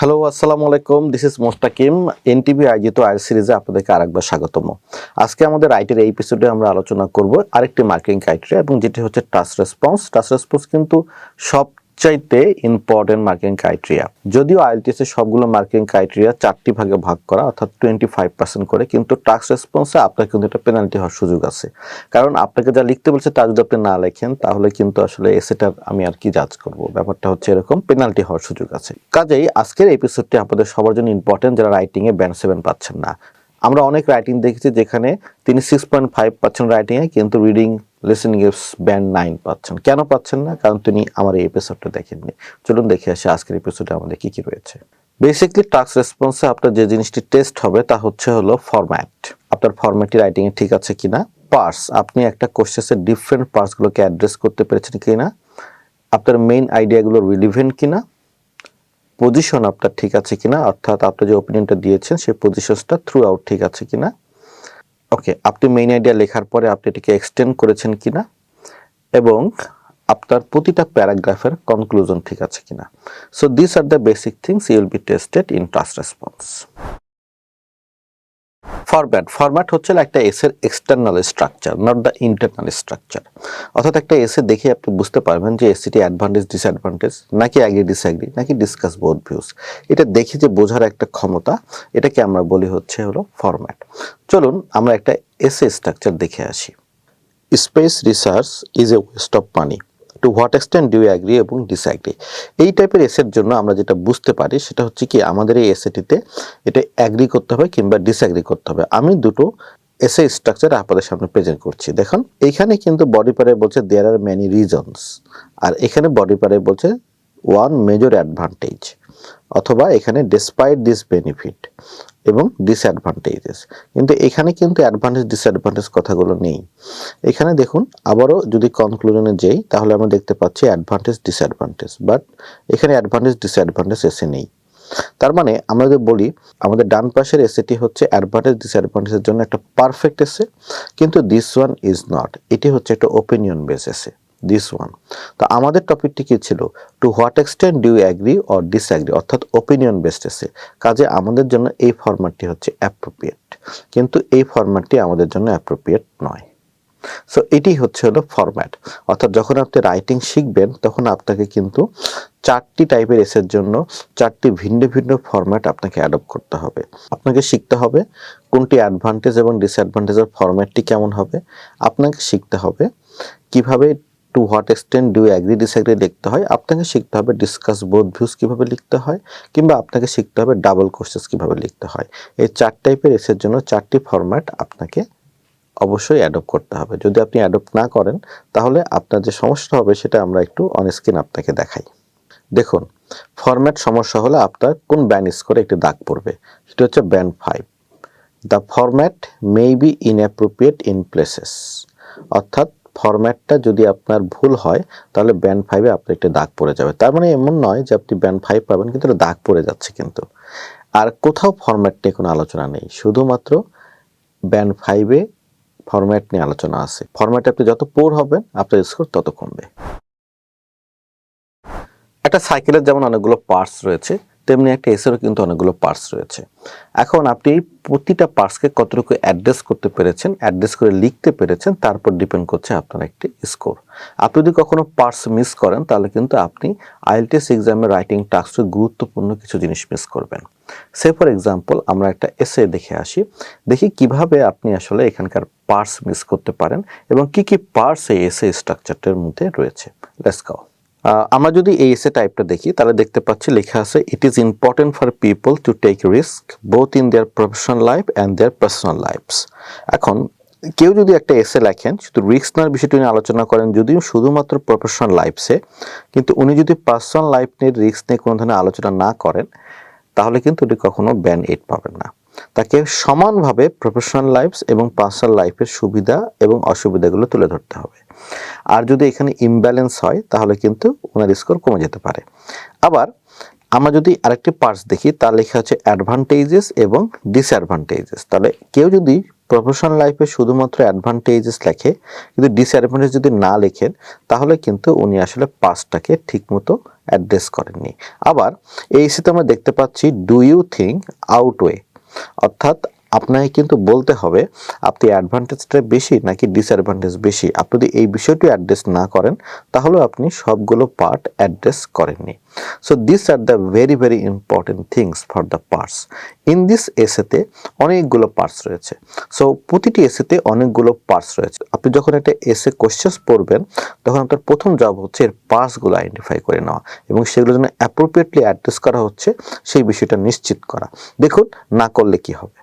Hello আসসালামু আলাইকুম। This is Mostakim NTV আয়োজিত আয়ের সিরিজে আপনাদেরকে আরেকবার স্বাগতম। আজকে আমাদের আইটির এই এপিসোডে আমরা আলোচনা করব আরেকটি মার্কিং ক্রাইটেরিয়া এবং যেটি হচ্ছে টাচ রেসপন্স টাচ রেসপন্স কিন্তু সবচাইতে ইম্পর্টেন্ট মার্কেটিং ক্রাইটেরিয়া যদিও আইএলটিএস এর সবগুলো মার্কেটিং ক্রাইটেরিয়া চারটি ভাগে ভাগ করা, অর্থাৎ টোয়েন্টি ফাইভ পার্সেন্ট করে, কিন্তু টাস্ক রেসপন্সে আপনার কিন্তু একটা পেনাল্টি হওয়ার সুযোগ আছে। কারণ আপনাকে যা লিখতে বলছে তা যদি আপনি না লেখেন, তাহলে কিন্তু আসলে এসেটার আমি আর কি জাজ করব। ব্যাপারটা হচ্ছে এরকম পেনাল্টি হওয়ার সুযোগ আছে। কাজেই আজকের এপিসোডটি আপনাদের সবার জন্য ইম্পর্টেন্ট যারা রাইটিং এ ব্যান্ড সেভেন পাচ্ছেন না। আমরা অনেক রাইটিং দেখেছি যেখানে তিনি সিক্স পয়েন্ট ফাইভ পাচ্ছেন রাইটিংয়ে কিন্তু রিডিং লিসনিং এস ব্যান্ড নাইন পাচ্ছেন। কেন পাচ্ছেন না? কারণ তিনি আমার এই এপিসোডটা দেখেননি। চলুন দেখে আসি আজকের এপিসোডে আমাদের কি কি রয়েছে। বেসিকলি টাস্ক রেসপন্সে আপনার যে জিনিসটি টেস্ট হবে, তা হচ্ছে হলো ফরম্যাট আপনার ফরম্যাটটি রাইটিং এ ঠিক আছে কিনা? পার্স আপনি একটা কোশ্চেসের ডিফারেন্ট পার্টসগুলোকে অ্যাড্রেস করতে পেরেছেন কিনা? আপনার মেইন আইডিয়াগুলো রিলিভেন্ট কিনা? পজিশন আপনার ঠিক আছে কিনা? অর্থাৎ আপনি যে ওপিনিয়নটা দিয়েছেন, সেই পজিশনটা থ্রু আউট ঠিক আছে কিনা? ওকে আপনি মেইন আইডিয়া লেখার পরে আপনি এটিকে এক্সটেন্ড করেছেন কিনা? এবং আপনার প্রতিটা প্যারাগ্রাফের কনক্লুশন ঠিক আছে কিনা? So this are the basic things you'll be tested in trust response format format হচ্ছে একটা এসের external structure not the internal structure অর্থাৎ একটা এসে দেখে আপনি বুঝতে পারবেন যে এসিটি অ্যাডভান্টেজ ডিসঅ্যাডভান্টেজ নাকি অ্যাগ্রি ডিসঅ্যাগ্রি নাকি ডিসকাস বোথ ভিউজ এটা দেখে যে বোঝার একটা ক্ষমতা, এটাকে আমরা বলি হচ্ছে হলো ফরম্যাট চলুন আমরা একটা এসে স্ট্রাকচার দেখে আসি। Space research is a waste of money to what extent do you agree এবং ডিসঅ্যাগ্রি এই টাইপের এসের জন্য আমরা যেটা বুঝতে পারি সেটা হচ্ছে কি, আমাদের এই এসেটিতে এটা অ্যাগ্রি করতে হবে কিংবা ডিসঅ্যাগ্রি করতে হবে। আমি দুটো এসে স্ট্রাকচার আপনাদের সামনে প্রেজেন্ট করছি। দেখুন এইখানে কিন্তু বডি পারে বলছে দেয়ার আর মেনি রিজনস আর এখানে বডি পারে বলছে ওয়ান মেজর অ্যাডভান্টেজ অথবা এখানে ডিসপাইট দিস বেনিফিট এবং ডিসঅ্যাডভান্টেজেস কিন্তু এখানে কিন্তু অ্যাডভান্টেজ ডিসঅ্যাডভান্টেজ কথাগুলো নেই। এখানে দেখুন, আবারও যদি কনক্লুশনে যাই, তাহলে আমরা দেখতে পাচ্ছি অ্যাডভান্টেজ ডিসঅ্যাডভান্টেজ বাট এখানে অ্যাডভান্টেজ ডিসঅ্যাডভান্টেজ এসে নেই। তার মানে আমরা যদি বলি, আমাদের ডান পাশের এসেটি হচ্ছে অ্যাডভান্টেজ ডিসঅ্যাডভান্টেজের জন্য একটা পারফেক্ট এসে কিন্তু দিস ওয়ান ইজ নট এটি হচ্ছে একটা opinion base essay this one তো আমাদের টপিকটি কী ছিল? To what extent do you agree or disagree অর্থাৎ ওপিনিয়ন বেসড এসে কাজে আমাদের জন্য এই ফরম্যাটটি হচ্ছে অ্যাপ্রোপ্রিয়েট কিন্তু এই ফরম্যাটটি আমাদের জন্য অ্যাপ্রোপ্রিয়েট নয়। সো এটি হচ্ছে হলো ফরম্যাট অর্থাৎ যখন আপনি রাইটিং শিখবেন, তখন আপনাকে কিন্তু চারটি টাইপের এসের জন্য চারটি ভিন্ন ভিন্ন ফরম্যাট আপনাকে অ্যাডপ্ট করতে হবে। আপনাকে শিখতে হবে কোনটি অ্যাডভান্টেজ এবং ডিসঅ্যাডভান্টেজের ফরম্যাটটি কেমন হবে। আপনাকে শিখতে হবে কীভাবে to what extent do agree disagree লিখতে হয়? আপনাকে শিখতে হবে ডিসকাস বোথ ভিউজ কীভাবে লিখতে হয়, কিংবা আপনাকে শিখতে হবে ডাবল কোর্সেস কীভাবে লিখতে হয়। এই চার টাইপের এসের জন্য চারটি ফরম্যাট আপনাকে অবশ্যই অ্যাডপ্ট করতে হবে। যদি আপনি অ্যাডপ্ট না করেন, তাহলে আপনার যে সমস্যা হবে সেটা আমরা একটু অনস্ক্রিন আপনাকে দেখাই। দেখুন ফরম্যাট সমস্যা হলে আপনার কোন ব্যান্ড স্কোরে একটি দাগ পড়বে? সেটা হচ্ছে band five the format may be inappropriate in places অর্থাৎ ফরম্যাটটা যদি আপনার ভুল হয়, তাহলে ব্যান্ড ফাইভে আপনার একটি দাগ পড়ে যাবে। তার মানে এমন নয় যে আপনি ব্যান্ড ফাইভ পাবেন, কিন্তু দাগ পড়ে যাচ্ছে কিন্তু। আর কোথাও ফরম্যাট নিয়ে কোনো আলোচনা নেই। শুধুমাত্র ব্যান্ড ফাইভে ফরম্যাট নিয়ে আলোচনা আছে। ফরম্যাটে আপনি যত পোর হবেন, আপনার স্কোর তত কমবে। একটা সাইকেলের যেমন অনেকগুলো পার্টস রয়েছে তেমনি একটা এসেরও কিন্তু অনেকগুলো পার্টস রয়েছে। এখন আপনি এই প্রতিটা পার্টসকে কতটুকু অ্যাড্রেস করতে পেরেছেন অ্যাড্রেস করে লিখতে পেরেছেন, তারপর ডিপেন্ড করছে আপনার একটি স্কোর আপনি যদি কখনো পার্টস মিস করেন, তাহলে কিন্তু আপনি আইএলটিএস এক্সামে রাইটিং টাস্কে গুরুত্বপূর্ণ কিছু জিনিস মিস করবেন। সে ফর এক্সাম্পল আমরা একটা এসে দেখে আসি। দেখি কীভাবে আপনি আসলে এখানকার পার্টস মিস করতে পারেন এবং কি কি পার্টস এই এসে স্ট্রাকচারটার মধ্যে রয়েছে। লেটস আমরা যদি এই এসে টাইপটা দেখি, তাহলে দেখতে পাচ্ছি লেখা আছে it is important for people to take risk both in their professional life and their personal lifes এখন, কেউ যদি একটা এসে লেখেন, শুধু রিস্ক নেওয়ার বিষয়টি নিয়ে আলোচনা করেন, যদিও শুধুমাত্র প্রফেশনাল লাইফসে কিন্তু উনি যদি পার্সোনাল লাইফ নিয়ে রিস্ক নিয়ে কোনো ধরনের আলোচনা না করেন, তাহলে কিন্তু উনি কখনো ব্যান এইট পাবেন না। তাকে সমানভাবে প্রফেশনাল লাইফ এবং পার্সোনাল লাইফের সুবিধা এবং অসুবিধাগুলো তুলে ধরতে হবে। আর যদি এখানে ইমব্যালেন্স হয়, তাহলে কিন্তু ওনার স্কোর কমে যেতে পারে। আবার আমরা যদি আরেকটি পার্টস দেখি, তার লেখা হচ্ছে অ্যাডভান্টেজেস এবং ডিসঅ্যাডভান্টেজেস তাহলে কেউ যদি প্রফেশনাল লাইফে শুধুমাত্র অ্যাডভান্টেজেস লেখে, কিন্তু ডিসঅ্যাডভান্টেজ যদি না লেখেন, তাহলে কিন্তু উনি আসলে পাসটাকে ঠিকমতো অ্যাড্রেস করেননি। আবার এই এসিতে আমরা দেখতে পাচ্ছি ডু ইউ থিঙ্ক আউটওয়ে অর্থাৎ আপনাকে কিন্তু বলতে হবে, আপনি অ্যাডভান্টেজটা বেশি নাকি ডিসঅ্যাডভান্টেজ বেশি? আপনি যদি এই বিষয়টি অ্যাড্রেস না করেন তাহলে আপনি সবগুলো পার্ট অ্যাড্রেস করেননি। So this are the very very important things for the parts in this এসেতে অনেকগুলো পার্টস রয়েছে। সো প্রতিটি এসেতে অনেকগুলো পার্টস রয়েছে। আপনি যখন একটা এসে কোশ্চেন্স পড়বেন, তখন আপনার প্রথম জব হচ্ছে এর পার্টসগুলো আইডেন্টিফাই করে নেওয়া এবং সেগুলো যেন অ্যাপ্রোপ্রিয়েটলি অ্যাড্রেস করা হচ্ছে, সেই বিষয়টা নিশ্চিত করা। দেখুন, না করলে কি হবে?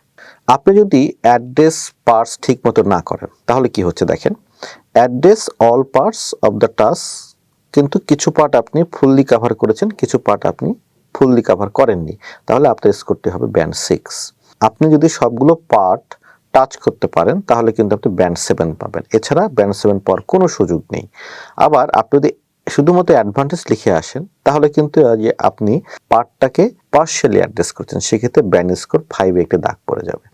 আপনি যদি অ্যাড্রেস পার্টস ঠিক মতো না করেন, তাহলে কি হচ্ছে দেখেন? Address all parts of the task কিন্তু কিছু পার্ট আপনি ফুললি কাভার করেছেন, কিছু পার্ট আপনি ফুললি কাভার করেননি। তাহলে আপনার স্কোরটি হবে ব্যান্ড সিক্স। আপনি যদি সবগুলো পার্ট টাচ করতে পারেন, তাহলে কিন্তু আপনি ব্যান্ড সেভেন পাবেন। এছাড়া ব্যান্ড সেভেন পাওয়ার কোনো সুযোগ নেই। আবার আপনি যদি শুধুমাত্র অ্যাডভান্টেজ লিখে আসেন, তাহলে কিন্তু আপনি পার্টটাকে পার্শিয়ালি অ্যাড্রেস করছেন, সেক্ষেত্রে ব্যান্ড স্কোর ফাইভে একটি দাগ পড়ে যাবে।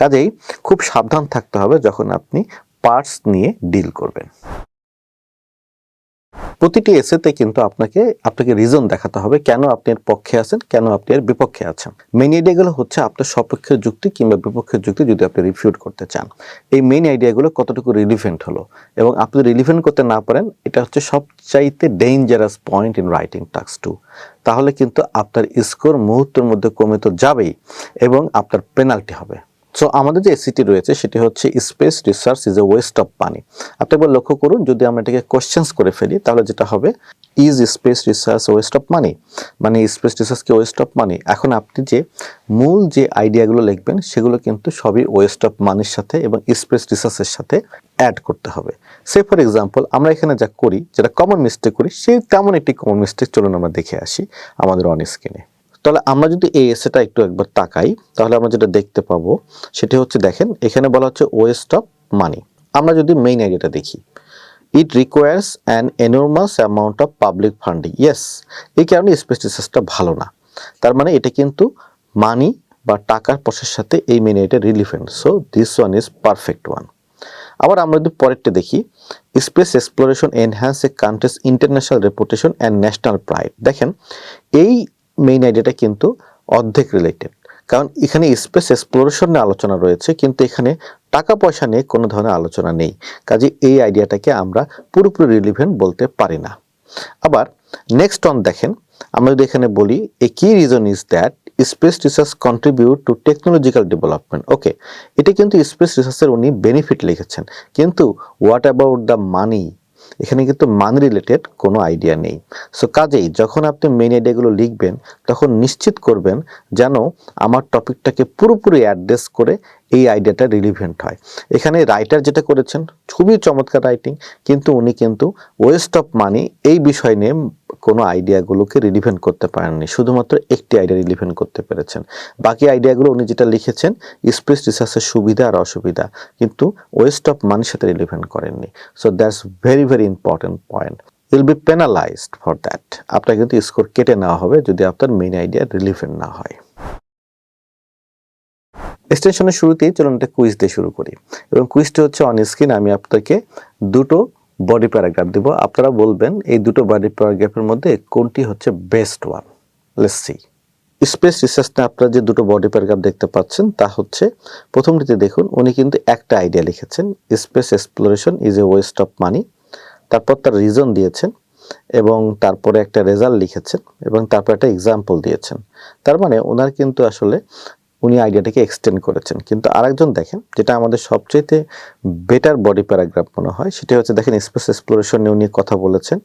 কাজেই খুব সাবধান থাকতে হবে যখন আপনি পার্টস নিয়ে ডিল করবেন। প্রতিটি এসেতে কিন্তু আপনাকে আপনাকে রিজন দেখাতে হবে কেন আপনি এর পক্ষে আছেন, কেন আপনি এর বিপক্ষে আছেন। মেইন আইডিয়াগুলো হচ্ছে আপনার সপক্ষের যুক্তি কিংবা বিপক্ষের যুক্তি যদি আপনি রিফিউট করতে চান। এই মেইন আইডিয়াগুলো কতটুকু রিলিভেন্ট হলো এবং আপনি রিলিভেন্ট করতে না পারেন, এটা হচ্ছে সবচাইতে ডেঞ্জারাস পয়েন্ট ইন রাইটিং টাক্স টু তাহলে কিন্তু আপনার স্কোর মুহূর্তের মধ্যে কমে তো যাবেই এবং আপনার পেনাল্টি হবে। সো আমাদের যে এসিটি রয়েছে, সেটি হচ্ছে space research is a waste of পানি আপনি একবার লক্ষ্য করুন, যদি আমরা এটাকে কোশ্চেন্স করে ফেলি, তাহলে যেটা হবে is space research waste of money মানে স্পেস রিসার্চ কি ওয়েস্ট অফ মানি এখন আপনি যে মূল যে আইডিয়াগুলো লিখবেন, সেগুলো কিন্তু সবই ওয়েস্ট অফ মানির সাথে এবং স্পেস রিসার্চের সাথে অ্যাড করতে হবে। সে ফর এক্সাম্পল আমরা এখানে যা করি, যেটা কমন মিস্টেক করি, সেই তেমন একটি কমন মিস্টেক চলুন আমরা দেখে আসি আমাদের অন স্ক্রিনে তাহলে আমরা যদি এই এসেটা একটু একবার তাকাই, তাহলে আমরা যেটা দেখতে পাবো, সেটি হচ্ছে দেখেন, এখানে বলা হচ্ছে ওয়েস্ট অফ মানি আমরা যদি মেইন আইডিয়াটা দেখি it requires an enormous amount of public funding yes এই কারণে স্পেসিসটা ভালো না। তার মানে এটা কিন্তু মানি বা টাকার প্রসেসের সাথে এই main idea relevant so this one is perfect one আবার আমরা যদি পরেরটা দেখি space exploration enhance a country's international reputation and national pride দেখেন, এই মেইন আইডিয়াটা কিন্তু অর্ধেক রিলেটেড কারণ এখানে স্পেস এক্সপ্লোরেশন নিয়ে আলোচনা রয়েছে, কিন্তু এখানে টাকা পয়সা নিয়ে কোনো ধরনের আলোচনা নেই। কাজে এই আইডিয়াটাকে আমরা পুরোপুরি রিলিভেন্ট বলতে পারি না। আবার নেক্সট অন দেখেন, আমরা যদি এখানে বলি a key reason is that space research contribute to technological development okay এটা কিন্তু স্পেস রিসার্চের উনি বেনিফিট লিখেছেন। কিন্তু হোয়াট অ্যাবাউট দ্য মানি এখানে কিন্তু মান রিলেটেড কোনো আইডিয়া নেই। সো কাজেই যখন আপনি মেইন আইডিয়াগুলো লিখবেন, তখন নিশ্চিত করবেন যেন আমার টপিকটাকে পুরোপুরি অ্যাড্রেস করে এই আইডিয়াটা রিলিভেন্ট হয়। এখানে রাইটার যেটা করেছেন, খুবই চমৎকার রাইটিং কিন্তু উনি কিন্তু ওয়েস্ট অফ মানি এই বিষয় নিয়ে কোনো আইডিয়াগুলোকে রিলিভেন্ট করতে পারেননি। শুধুমাত্র একটি আইডিয়া রিলিভেন্ট করতে পেরেছেন। বাকি আইডিয়াগুলো উনি যেটা লিখেছেন স্পেস রিসার্চের সুবিধা আর অসুবিধা, কিন্তু ওয়েস্ট অফ মানির সাথে রিলিভেন্ট করেননি। So that's very very important point will be penalised for that আপনার কিন্তু স্কোর কেটে নেওয়া হবে যদি আপনার মেইন আইডিয়া রিলিভেন্ট না হয়। এক্সটেনশনের শুরুতেই চলুন একটা কুইজ দিয়ে শুরু করি। এবং কুইজটি হচ্ছে অন স্ক্রিন আমি আপনাকে দুটো বডি প্যারাগ্রাফ দেব। আপনারা বলবেন এই দুটো বডি প্যারাগ্রাফের মধ্যে কোনটি হচ্ছে best one let's see space রিসার্চে আপনারা যে দুটো বডি প্যারাগ্রাফ দেখতে পাচ্ছেন, তা হচ্ছে প্রথমটিতে দেখুন, উনি কিন্তু একটা আইডিয়া লিখেছেন space exploration is a waste of money তারপর তার রিজন দিয়েছেন, এবং তারপরে একটা রেজাল্ট লিখেছেন, এবং তারপর একটা এক্সাম্পল দিয়েছেন। তার মানে ওনার কিন্তু আসলে উনি আইডিয়াটাকে এক্সটেন্ড করেছেন। কিন্তু আরেকজন দেখেন, যেটা আমাদের সবচেয়ে বেটার বডি প্যারাগ্রাফ মনে হয়, সেটা হচ্ছে দেখেন স্পেস এক্সপ্লোরেশন নিয়ে উনি কথা বলেছেন।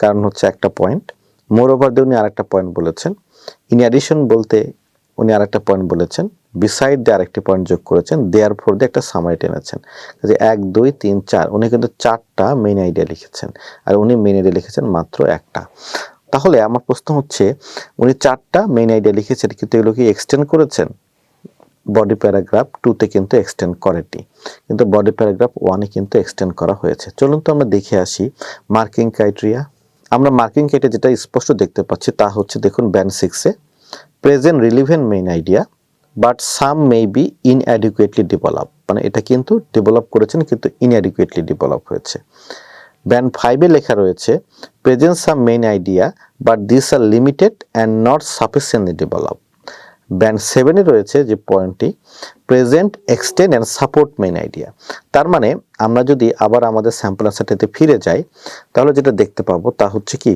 কারণ হচ্ছে একটা পয়েন্ট মোর ওভার দিয়ে উনি আরেকটা পয়েন্ট বলেছেন। ইন অ্যাডিশন বলতে উনি আরেকটা পয়েন্ট বলেছেন। বিসাইড দিয়ে আরেকটি পয়েন্ট যোগ করেছেন। দেয়ার ফোর দিয়ে একটা সামারি টেনেছেন। যে এক, দুই, তিন, চার, উনি কিন্তু চারটা মেইন আইডিয়া লিখেছেন। আর উনি মেইন আইডিয়া লিখেছেন মাত্র একটা। তাহলে আমার প্রশ্ন হচ্ছে, উনি চারটা মেইন আইডিয়া লিখেছেন, কিন্তু এগুলো কি এক্সটেন্ড করেছেন? বডি প্যারাগ্রাফ টুতে কিন্তু এক্সটেন্ড করেনি। কিন্তু বডি প্যারাগ্রাফ ওয়ানে কিন্তু এক্সটেন্ড করা হয়েছে। চলুন তো আমরা দেখে আসি মার্কিং ক্রাইটেরিয়া আমরা মার্কিং ক্রাইটেরিয়া যেটা স্পষ্ট দেখতে পাচ্ছি তা হচ্ছে দেখুন ব্যান্ড সিক্সে present relevant main idea but some may be inadequately develop মানে এটা কিন্তু ডেভেলপ করেছেন, কিন্তু ইনঅ্যাডিকুয়েটলি ডেভেলপ হয়েছে। ব্যান্ড ফাইভে লেখা রয়েছে present some main idea but this are limited and not sufficiently develop band সেভেনে রয়েছে যে পয়েন্টটি, present, extend and support main idea. তার মানে আমরা যদি আবার আমাদের স্যাম্পল আনসারটিতে ফিরে যাই, তাহলে যেটা দেখতে পাবো তা হচ্ছে কি,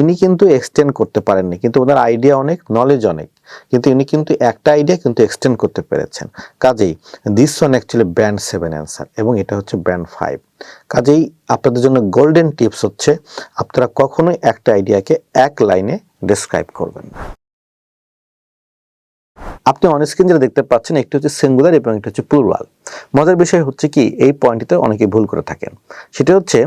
ইনি কিন্তু এক্সটেন্ড করতে পারেননি, কিন্তু ওনার আইডিয়া অনেক নলেজ অনেক, কিন্তু ইনি কিন্তু একটা আইডিয়া কিন্তু এক্সটেন্ড করতে পেরেছেন। কাজেই this one actually band seven answer এবং এটা হচ্ছে ব্যান্ড ফাইভ কাজেই আপনাদের জন্য গোল্ডেন টিপস হচ্ছে, আপনারা কখনোই একটা আইডিয়াকে এক লাইনে ডেসক্রাইব করবেন না। আপনি অন স্ক্রিন যেটা দেখতে পাচ্ছেন, একটি হচ্ছে সিঙ্গুলার এবং একটি হচ্ছে প্লুরাল মজার বিষয় হচ্ছে কি, এই পয়েন্টটিতে অনেকে ভুল করে থাকেন। সেটা হচ্ছে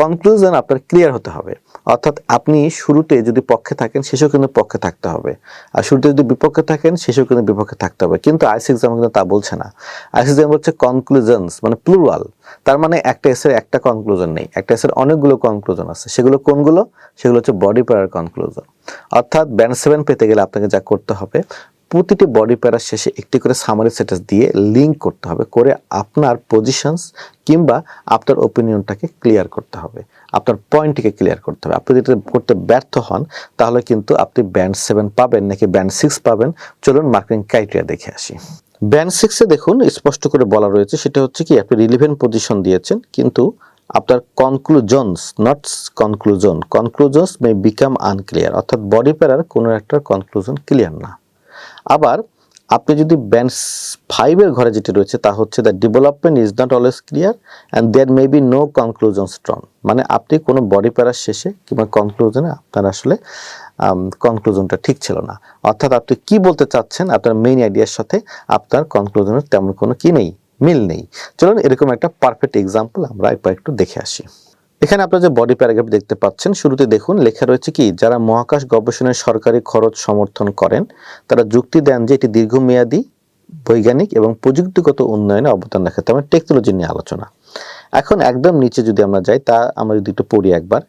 কনক্লুশন আপনার ক্লিয়ার হতে হবে। অর্থাৎ আপনি শুরুতে যদি পক্ষে থাকেন, শেষেও কিন্তু পক্ষে থাকতে হবে। আর শুরুতে যদি বিপক্ষে থাকেন, শেষেও কিন্তু বিপক্ষে থাকতে হবে। কিন্তু আইসি এক্সাম কিন্তু তা বলছে না। আইসি এক্সাম হচ্ছে কনক্লুশনস মানে প্লুরাল তার মানে একটা এসের একটা কনক্লুশন নেই। একটা এসের অনেকগুলো কনক্লুশন আছে। সেগুলো কোনগুলো? সেগুলো হচ্ছে বডি প্যারার কনক্লুশন অর্থাৎ ব্যান্ড সেভেন পেতে গেলে আপনাকে যা করতে হবে প্রতিটি বডি প্যারার শেষে একটি করে সামারি সেটাস দিয়ে লিঙ্ক করতে হবে, করে আপনার পজিশনস কিংবা আপনার ওপিনিয়নটাকে ক্লিয়ার করতে হবে, আপনার পয়েন্টটিকে ক্লিয়ার করতে হবে। আপনি যদি করতে ব্যর্থ হন, তাহলে কিন্তু আপনি ব্যান্ড সেভেন পাবেন নাকি ব্যান্ড সিক্স পাবেন? চলুন মার্কিং ক্রাইটেরিয়া দেখে আসি। ব্যান্ড সিক্সে দেখুন, স্পষ্ট করে বলা রয়েছে, সেটা হচ্ছে কি, আপনি রিলিভেন্ট পজিশন দিয়েছেন, কিন্তু আপনার conclusions not conclusion conclusions may become unclear অর্থাৎ বডি প্যারার কোনো একটা কনক্লুজন ক্লিয়ার না। আবার আপনি যদি ব্যান্ড ফাইভের ঘরে যেটি রয়েছে, তা হচ্ছে the development is not always clear and there may be no conclusion strong মানে আপনি কোনো বডি প্যারার শেষে কিংবা কনক্লুশনে আপনার আসলে কনক্লুশনটা ঠিক ছিল না। অর্থাৎ আপনি কি বলতে চাচ্ছেন, আপনার মেইন আইডিয়ার সাথে আপনার কনক্লুশনের তেমন কোনো কি নেই, মিল নেই। চলুন এরকম একটা পারফেক্ট এক্সাম্পল আমরা একবার একটু দেখে আসি। এখানে আপনারা যে বডি প্যারাগ্রাফ দেখতে পাচ্ছেন, শুরুতে দেখুন, লেখা রয়েছে কি, যারা মহাকাশ গবেষণায় সরকারি খরচ সমর্থন করেন, তারা যুক্তি দেন যে এটি দীর্ঘমেয়াদী, বৈজ্ঞানিক এবং প্রযুক্তিগত উন্নয়নে অবদান রাখে। তেমন টেকনোলজি নিয়ে আলোচনা। এখন একদম নিচে যদি আমরা যাই, তা আমরা যদি একটু পড়ি একবার।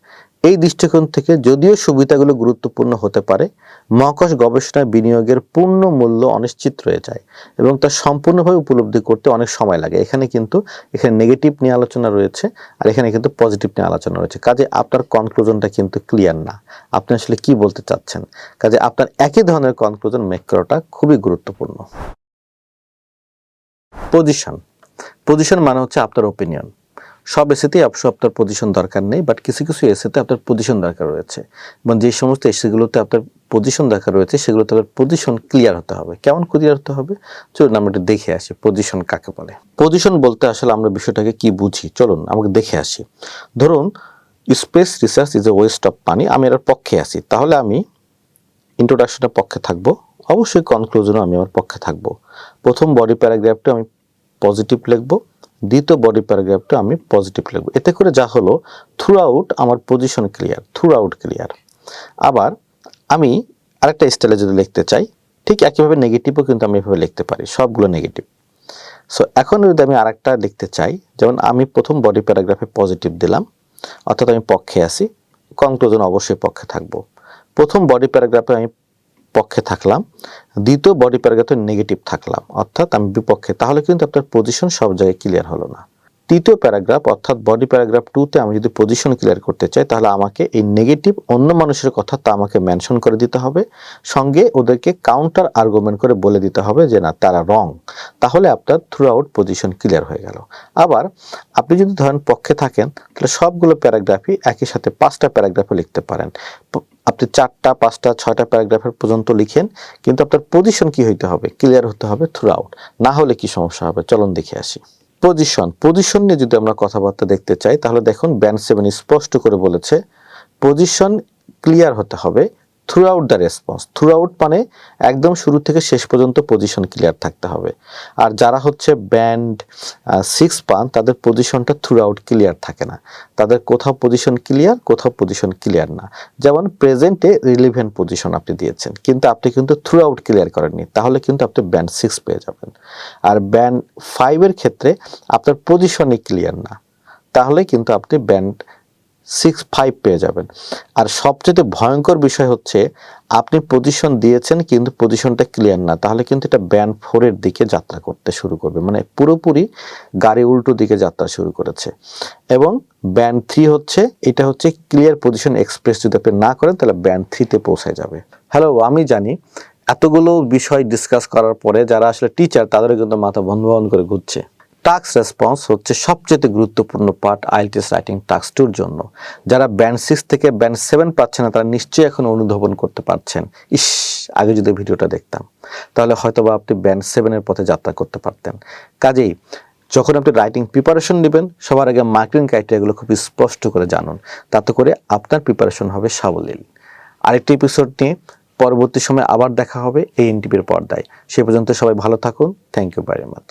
এই দৃষ্টিকোণ থেকে যদিও সুবিধাগুলো গুরুত্বপূর্ণ হতে পারে মহাকাশ গবেষণায় বিনিয়োগের পূর্ণ মূল্য অনিশ্চিত রয়ে যায় এবং তা সম্পূর্ণভাবে উপলব্ধি করতে অনেক সময় লাগে। এখানে কিন্তু, এখানে নেগেটিভ নিয়ে আলোচনা রয়েছে আর এখানে কিন্তু পজিটিভ নিয়ে আলোচনা রয়েছে। কাজে আপনার কনক্লুশনটা কিন্তু ক্লিয়ার না। আপনি আসলে কি বলতে চাচ্ছেন? কাজে আপনার একই ধরনের কনক্লুশন মেক করাটা খুবই গুরুত্বপূর্ণ। পজিশন পজিশন মানে হচ্ছে আপনার ওপিনিয়ন সব এসেতেই অবশ্য আপনার পজিশন দরকার নেই বাট কিছু কিছু এসেতে আপনার পজিশন দরকার রয়েছে। এবং যে সমস্ত এসেগুলোতে আপনার পজিশন দরকার রয়েছে, সেগুলোতে আপনার পজিশন ক্লিয়ার হতে হবে। কেমন ক্লিয়ার হতে হবে? চলুন আমরা একটু দেখে আসি পজিশন কাকে বলে। পজিশন বলতে আসলে আমরা বিষয়টাকে কি বুঝি? চলুন, আমাকে দেখে আসি। ধরুন space research is a waste of money আমি এর পক্ষে আছি। তাহলে আমি ইন্ট্রোডাকশনের পক্ষে থাকব। অবশ্যই কনক্লুশনও আমি আমার পক্ষে থাকব। প্রথম বডি প্যারাগ্রাফটা আমি পজিটিভ লিখব। দ্বিতীয় বডি প্যারাগ্রাফটা আমি পজিটিভ লিখব। এতে করে যা হলো থ্রু আউট আমার position clear throughout clear আবার আমি আরেকটা স্টাইলে যদি লিখতে চাই, ঠিক একইভাবে নেগেটিভও কিন্তু আমি এভাবে লিখতে পারি, সবগুলো নেগেটিভ সো এখন যদি আমি আরেকটা লিখতে চাই, যেমন আমি প্রথম বডি প্যারাগ্রাফে পজিটিভ দিলাম, অর্থাৎ আমি পক্ষে আছি কনক্লুজন অবশ্যই পক্ষে থাকব। প্রথম বডি প্যারাগ্রাফে আমি পক্ষে থাকলাম, দ্বিতীয় বডি প্যারাগ্রাফে নেগেটিভ থাকলাম, অর্থাৎ আমি বিপক্ষে, তাহলে কিন্তু আপনার পজিশন সব জায়গায় ক্লিয়ার হলো না। তৃতীয় প্যারাগ্রাফ অর্থাৎ বডি প্যারাগ্রাফ টুতে আমি যদি পজিশন ক্লিয়ার করতে চাই, তাহলে আমাকে এই নেগেটিভ অন্য মানুষের কথা তা আমাকে মেনশন করে দিতে হবে, সঙ্গে ওদেরকে কাউন্টার আর্গুমেন্ট করে বলে দিতে হবে যে, না, তারা রং তাহলে আপনার থ্রু আউট পজিশন ক্লিয়ার হয়ে গেল। আবার আপনি যদি ধরেন পক্ষে থাকেন, তাহলে সবগুলো প্যারাগ্রাফই একই সাথে পাঁচটা প্যারাগ্রাফে লিখতে পারেন। আপনি চারটা, পাঁচটা, ছয়টা প্যারাগ্রাফের পর্যন্ত লিখেন, কিন্তু আপনার পজিশন কি হইতে হবে? ক্লিয়ার হতে হবে থ্রু আউট না হলে কি সমস্যা হবে? চলুন দেখে আসি। পজিশন পজিশন নিয়ে যদি আমরা কথাবার্তা দেখতে চাই, তাহলে দেখুন ব্যান্ড সেভেন স্পষ্ট করে বলেছে পজিশন ক্লিয়ার হতে হবে। Throughout the response throughout মানে একদম শুরু থেকে শেষ পর্যন্ত পজিশন ক্লিয়ার থাকতে হবে। আর যারা হচ্ছে ব্যান্ড সিক্স পান, তাদের পজিশনটা থ্রু আউট ক্লিয়ার থাকে না। তাদের কোথাও পজিশন ক্লিয়ার কোথাও পজিশন ক্লিয়ার না। যেমন প্রেজেন্টে রিলিভেন্ট পজিশন আপনি দিয়েছেন, কিন্তু আপনি কিন্তু থ্রু আউট ক্লিয়ার করেননি, তাহলে কিন্তু আপনি ব্যান্ড সিক্স পেয়ে যাবেন। আর ব্যান্ড ফাইভের ক্ষেত্রে আপনার পজিশনই ক্লিয়ার না, তাহলে কিন্তু আপনি ব্যান্ড সিক্স ফাইভ পেয়ে যাবেন। আর সবচেয়ে ভয়ঙ্কর বিষয় হচ্ছে, আপনি পজিশন দিয়েছেন কিন্তু পজিশনটা ক্লিয়ার না। তাহলে কিন্তু এটা ব্যান্ড ফোরের দিকে যাত্রা করতে শুরু করবে। মানে পুরোপুরি গাড়ি উল্টো দিকে যাত্রা শুরু করেছে। এবং ব্যান্ড থ্রি হচ্ছে, এটা হচ্ছে ক্লিয়ার পজিশন এক্সপ্রেস যদি আপনি না করেন, তাহলে ব্যান্ড থ্রিতে পৌঁছায় যাবে। হ্যালো আমি জানি এতগুলো বিষয় ডিসকাস করার পরে যারা আসলে টিচার তাদের কিন্তু মাথা বন্ধ করে ঘুরছে। টাস্ক রেসপন্স হচ্ছে সবচেয়ে গুরুত্বপূর্ণ পার্ট আইএলটিএস রাইটিং টাস্ক টুর জন্য। যারা ব্যান্ড সিক্স থেকে ব্যান্ড সেভেন পাচ্ছে না, তারা নিশ্চয়ই এখন অনুধাবন করতে পারছেন। ইস, আগে যদি ভিডিওটা দেখতাম, তাহলে হয়তোবা আপনি ব্যান্ড সেভেনের পথে যাত্রা করতে পারতেন। কাজেই, যখন আপনি রাইটিং প্রিপারেশন নেবেন, সবার আগে মার্কিং ক্রাইটেরিয়াগুলো খুব স্পষ্ট করে জানুন। তাতে করে আপনার প্রিপারেশন হবে সাবলীল। আরেকটি এপিসোড নিয়ে পরবর্তী সময় আবার দেখা হবে এই এনটিভির পর্দায়। সে পর্যন্ত সবাই ভালো থাকুন। Thank you very much